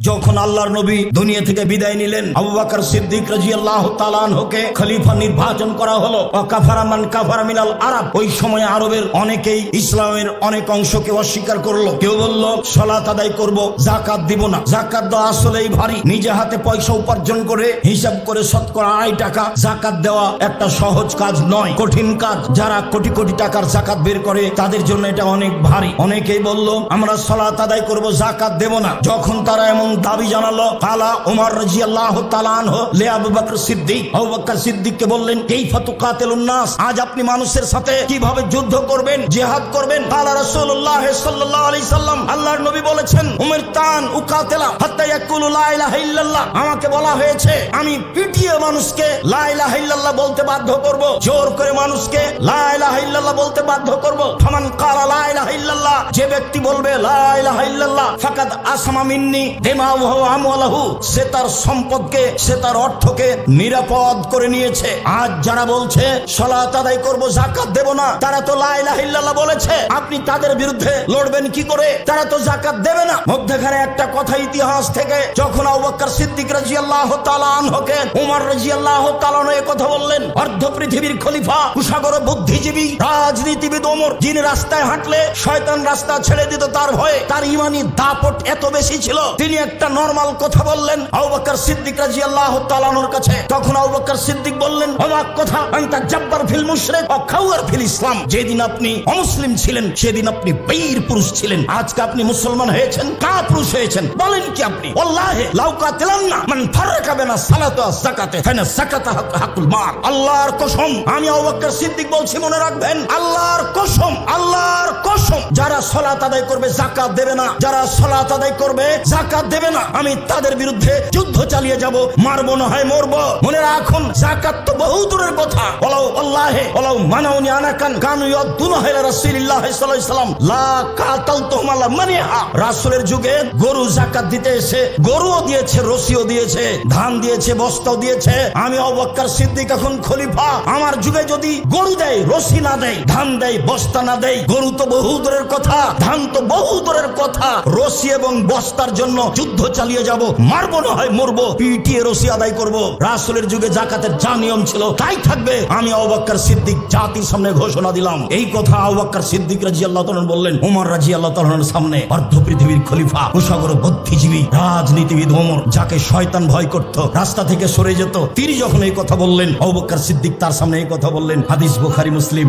যখন আল্লাহর নবী দুনিয়া থেকে বিদায় নিলেন সিদ্দিক আনহুকে খলিফা নির্বাচন করা হলো। আরব। ওই সময় আরবের অনেকেই ইসলামের অনেক অংশকে অস্বীকার করল। কেউ বলল জাকাত দিব না। জাকাত দেওয়া আসলেই ভারী। নিজে হাতে পয়সা উপার্জন করে হিসাব করে শতকরা আড়াই টাকা জাকাত দেওয়া একটা সহজ কাজ নয়, কঠিন কাজ। যারা কোটি কোটি টাকার জাকাত বের করে, তাদের জন্য এটা অনেক ভারী। অনেকেই বলল, আমরা সালাত আদায় করব জাকাত দেব না। যখন তারা এমন দাবি জানালো কালা ওমর রাজিয়াল্লাহু তাআলা আনহু। লে আবু বকর সিদ্দিক, আবু বকর বললেন নাস আজ আপনি মানুষের সাথে কীভাবে যুদ্ধ করবেন করবেন? কালা রাসূলুল্লাহ সাল্লাল্লাহু আলাইহি সাল্লাম আল্লাহর নবী বলেছেন, উমির তান হাত্তা ইয়াকুলু লা ইলাহা ইল্লাল্লাহ। আমাকে বলা হয়েছে, আমি পিটিয়ে মানুষকে লা ইলাহা ইল্লাল্লাহ বলতে বাধ্য করব, জোর করে মানুষকে লা ইলাহা ইল্লাল্লাহ বলতে বাধ্য করব। ফামান কালা লা ইলাহা ইল্লাল্লাহ, যে ব্যক্তি বলবে লা ইলাহা ইল্লাল্লাহ, ফাকাদ আসামা মিন্নি সে তার সম্পদকে, সে তার অর্থকে নিরাপদ করে নিয়েছে। আজ যারা বলছে, সালাত আদায় করব, যাকাত দেব না, তারা তো লা বলেছে। আপনি তাদের বিরুদ্ধে লড়বেন কি করে? তারা তো যাকাত দেবে না। মধ্যখানে একটা কথা ইতিহাস থেকে, যখন আবু সিদ্দিক রাদিয়াল্লাহু তাআলা আনহুকে, উমর তাআলা আনহু কথা বললেন, অর্ধ পৃথিবীর খলিফা কুশাগর বুদ্ধিজীবী, রাজনীতিবিদ ওমর, যিনি রাস্তায় হাঁটলে, শয়তান রাস্তা ছেড়ে দিত তার ভয়ে, তার ইমানি দাপট এত বেশি ছিল, তিনি একটা নরমাল কথা বললেন আবু সিদ্দিক রাদিয়াল্লাহু তাআলা আনহুর কাছে। তখন আবু সিদ্দিক বললেন, অবাক কথা, আনতা জাব্বার ফিল মুশরিক ও খাওয়ার ফিল ইসলাম। যেদিন আপনি অমুসলিম ছিলেন, সেদিন আপনি বীর পুরুষ ছিলেন। আজকে আপনি মুসলমান হয়েছেন, কা পুরুষ হয়েছেন? বলেন কি আপনি? আল্লাহে লাউকা তেলান্না মান ফাররাকা বিনা সালাত ওয়া যাকাতে, ফাইনা যাকাতা হাকুল মার আল্লাহর কসম, আমি আবু সিদ্দিক বলছি, মনে রাখবেন, আল্লাহর কসম যারা সালাত আদায় করবে, যাকাত দেবে না। যারা সালাত আদায় করবে, যাকাত দেবে না। আমি তাদের বিরুদ্ধে যুদ্ধ চালিয়ে যাব, মারবো না হয় মরবো। মনে রাখুন, যাকাত তো বহু দূরের কথা। ওলাও আল্লাহে ওলাও মানাউনি আনাকান কানু ইয়াদুনা ইলা রাসূলিল্লাহ সাল্লাল্লাহু আলাইহি সাল্লাম। লা মানিহা। রাসূলের যুগে গরু যাকাত দিতে এসে, গরুও দিয়েছে রসিও দিয়েছে, ধান দিয়েছে, বস্তাও দিয়েছে। আমি আবু বকর সিদ্দিক এখন খলিফা। আমার যুগে যদি গরু দেয়, রশি না দেয়, ধান দেয়, বস্তা না দেয়, গরু তো বহু দূরের কথা ধান তো বহু দূরের কথা। রশি এবং বস্তার জন্য যুদ্ধ চালিয়ে যাব। না হয় মরবো। পিটিয়ে রশি আদায় করব। রাসূলের যুগে জাকাতের যা নিয়ম ছিল, তাই থাকবে। আমি সিদ্দিক জাতির সামনে ঘোষণা দিলাম। এই কথা সিদ্দিক রাদিয়াল্লাহু তাআলা বললেন ওমর রাদিয়াল্লাহু তাআলার সামনে। অর্ধ পৃথিবীর খলিফা, কুশাগর বুদ্ধিজীবী, রাজনীতিবিদ ওমর, যাকে শয়তান ভয় করত, রাস্তা থেকে সরে যেত। তিনি যখন এই কথা বললেন, আবু বকর সিদ্দিক তার সামনে এই কথা বললেন, হাদিস বুখারি, মুসলিম।